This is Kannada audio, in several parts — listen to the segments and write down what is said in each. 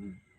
Mm.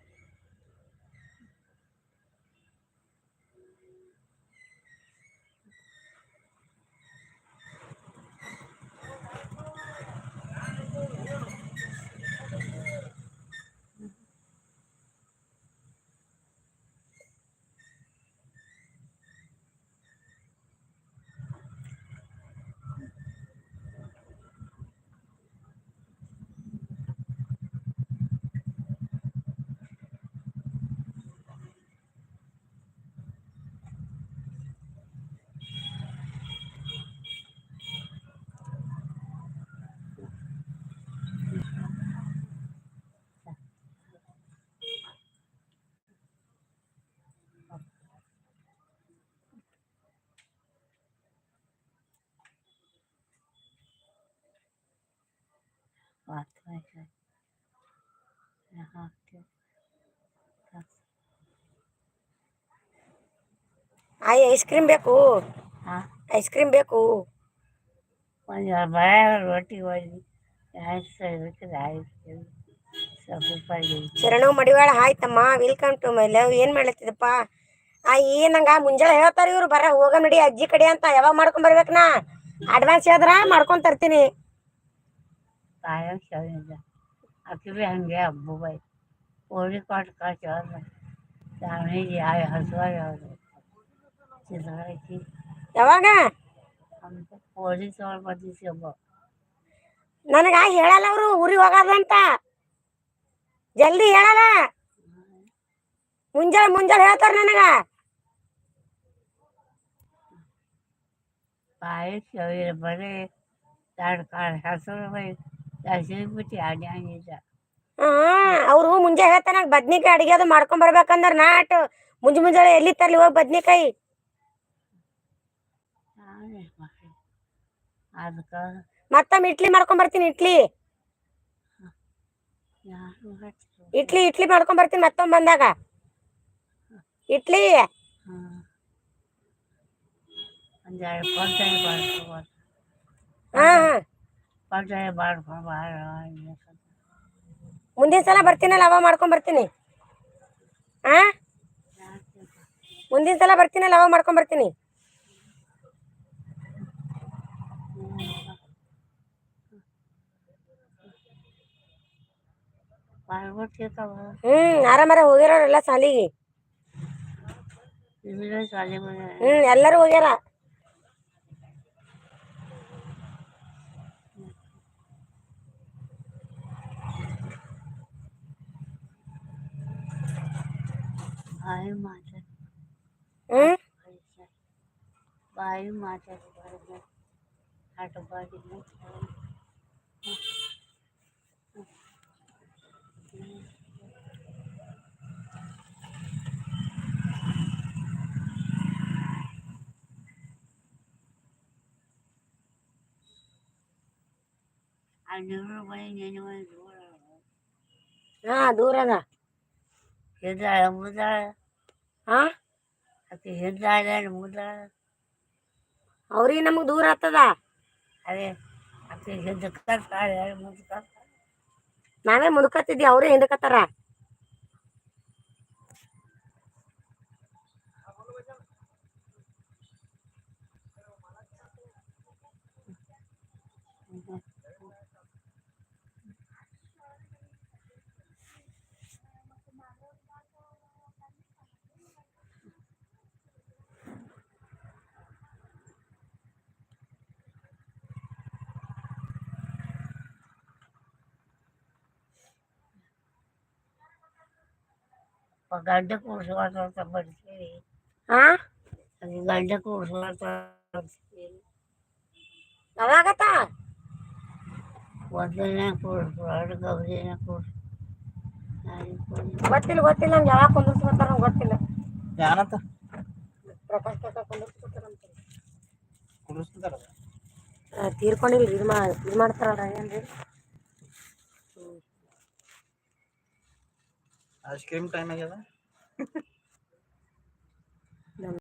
Wartweiche, Verhaftet, ಆಯ್ ಐಸ್ ಕ್ರೀಮ್ ಬೇಕು ಹಾಂ ಐಸ್ ಕ್ರೀಮ್ ಬೇಕು ಒಂದು ಬರ ರೊಟ್ಟಿ ಹೋಗಿ ಶರಣವ್ ಮಡಿವಾಳ ಹಾಯ್ ತಮ್ಮ ವೆಲ್ಕಮ್ ಟು ಮೈ ಲವ್ ಏನು ಮಾಡ್ಲತ್ತಿದಪ್ಪ ಆ ಏನಂಗ ಮುಂಜಾನೆ ಹೇಳ್ತಾರ ಇವರು. ಬರ ಹೋಗ ಅಜ್ಜಿ ಕಡೆ ಅಂತ ಯಾವಾಗ ಮಾಡ್ಕೊಂಡ್ ನಾ? ಅಡ್ವಾನ್ಸ್ ಹೇಳಿದ್ರ ಮಾಡ್ಕೊಂಡು ತರ್ತೀನಿ. ಕಾಯಂ ಶಾವಿಂದ ಅಕ್ಕಿ ಭೀ ಹಂಗೆ ಹಬ್ಬ ಬೈ ಕೋಳಿ ಕಾಟ ಕಾಚ ಶಾವಿಗೆ ಯಾವ ಹಸುವಾಗಿ ಯಾವುದು ಚಿತ್ರಕಿ ಯಾವಾಗ ಅಂತ ಕೋಳಿ ತೊಗೊಂಡು ಬರ್ತೀವಿ ಹಬ್ಬ ನನಗ ಹೇಳಲ್ಲ ಅವರು ಊರಿಗೆ ಹೋಗೋದಂತ ಜಲ್ದಿ ಹೇಳಲ್ಲ ಮುಂಜಾನೆ ಮುಂಜಾನೆ ಹೇಳ್ತಾರ ನನಗ ಕಾಯಿ ಶಾವಿಗೆ ಬರೀ ಎರಡು ಕಾಳು ಹಸಿರು ಬೈ ಹಸಿರು ಬಿಟ್ಟು ಅಡಿ ಹಂಗಿದ್ದ ಅವ್ರು ಮುಂಜಾನೆ ಹೇಳ್ತಾನ ಬದ್ನಿಕಾಯಿ ಅಡಿಗೆ ಅದು ಮಾಡ್ಕೊಂಡ್ ಬರ್ಬೇಕಂದ್ರ ನಾಟ್ ಮುಂಜಿ ಮುಂಜಾನೆ ಎಲ್ಲಿ ತರ್ಲಿ ಹೋಗಿ ಬದ್ನಿಕಾಯಿ? ಅದಕ್ಕೆ ಮತ್ತೊಮ್ಮೆ ಇಡ್ಲಿ ಮಾಡ್ಕೊಂಡ್ ಬರ್ತೀನಿ ಇಡ್ಲಿ. ಇಡ್ಲಿ ಇಡ್ಲಿ ಮಾಡ್ಕೊಂಡ್ ಬರ್ತೀನಿ ಮತ್ತೊಮ್ಮೆ ಬಂದಾಗ. ಇಡ್ಲಿ. ಹಾಂ ಹಾ ಹಾ ಪಂಚಾಯ ಮಾಡ್ಕೊಂಡು ಭಾಳ ಮುಂದಿನ ಸಲ ಬರ್ತೀನಿ ಲಾಭ ಮಾಡ್ಕೊಂಡ್ ಬರ್ತೀನಿ. ಆ? ಮುಂದಿನ ಸಲ ಬರ್ತೀನಿ ಲಾಭ ಮಾಡ್ಕೊಂಡ್ ಬರ್ತೀನಿ. ಹ್ಮ್ ಆರಾಮಾರ ಹೋಗ್ಯಾರಲ್ಲ ಸಾಲಿಗೆ ಇದ್ರೆ ಶಾಲೆ ಮನೆ. ಹ್ಮ್ ಎಲ್ಲರೂ ಹೋಗ್ಯಾರ? భయమాచారు భయమాచారు అటు బాగా దూరదా ఎదురు ముదా ನೂರು ಮನೆ ನೆನೆ ಮನೆ ದೂರ ಹಾ ದೂರ ಅದ ಎದ್ದಾಳ ಮುದ್ದಾಳ ಹಾ ಆಕೆ ಎದ್ದಾಳ ಮುದ್ದಾಳ ಅವ್ರಿಗೆ ನಮಗೆ ದೂರ ಆಗ್ತದ? ಅದೇ ಕರ್ತಾಳೆ ಮುದ್ದು ನಾವೇ ಮುದುಕತ್ತಿದ್ವಿ ಅವರೇ ಹಿಂದಕತ್ತಾರ? ಗಡ್ಡ ಕೂಡ್ಸ್ಕೊತ ಬರ್ತೀವಿ ಹಾ ಅದು ಗಡ್ಡ ಕೂಡ್ಸ್ಕೊತ ಬರ್ತೀವಿ ಯಾವಾಗತ್ತ? ಒಂದನೇ ಕೂಡ್ಸು ಎರಡು ಗೌರಿನ ಕೂಡ್ಸು ಗೊತ್ತಿಲ್ಲ ಗೊತ್ತಿಲ್ಲ ನಮ್ಗೆ ಯಾವಾಗ ಕುಂದಿರ್ಸ್ಕೊತಾರ ನಂಗ್ ಗೊತ್ತಿಲ್ಲ. ಯಾರಂತ ಪ್ರಕಾಶ್ ಕಾಕ ಕುಂದಿರ್ಸ್ಕೊತಾರ ಅಂತ. ಕುಡಿಸ್ತಾರ ಆ, ತೀರ್ಕೊಂಡಿಲ್ರಿ ಇದು ಮಾ ಇದು ಮಾಡ್ತಾರಲ್ಲ ಏನ್ರಿ? ಐಸ್ ಕ್ರೀಮ್ ಟೈಮ್ ಆಗ್ಯದ